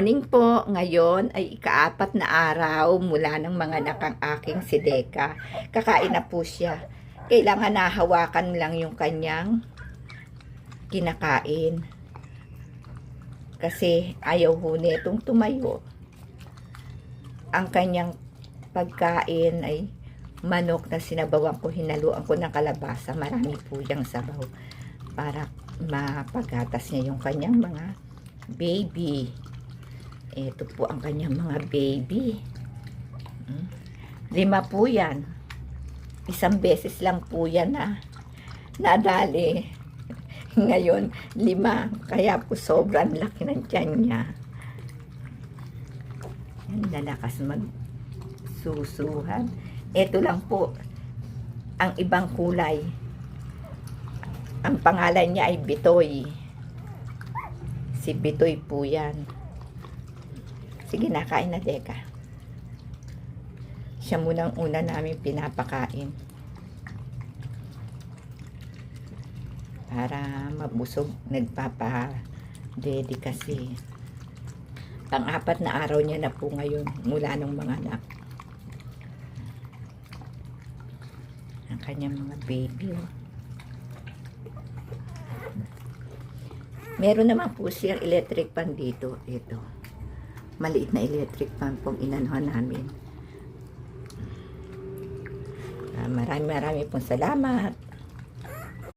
Morning po, ngayon ay ikaapat na araw mula ng mga nakang aking si Deka. Kakain na po siya. Kailangan nahawakan lang yung kanyang kinakain. Kasi ayaw ho nitong tumayo. Ang kanyang pagkain ay manok na sinabawan ko, hinaluan ko ng kalabasa. Marami po yung sabaw para mapagatas niya yung kanyang mga baby. Ito po ang kanyang mga baby. Mm. Lima po yan. Isang beses lang po yan na nadali. Ngayon, lima. Kaya po sobrang laki ng tiyan niya. Yan, lalakas magsusuhan. Ito lang po, ang ibang kulay. Ang pangalan niya ay Bitoy. Si Bitoy po yan. Sige, nakain na, Teka. Siya munang una namin pinapakain. Para mabusog, nagpapa-daddy kasi. Pang-apat na araw niya na po ngayon mula ng mga anak. Ang kanyang mga baby. oh. Meron naman po siyang electric pan dito. Ito maliit na electric fan pong inanuhan namin. Ah, marami marami pong salamat.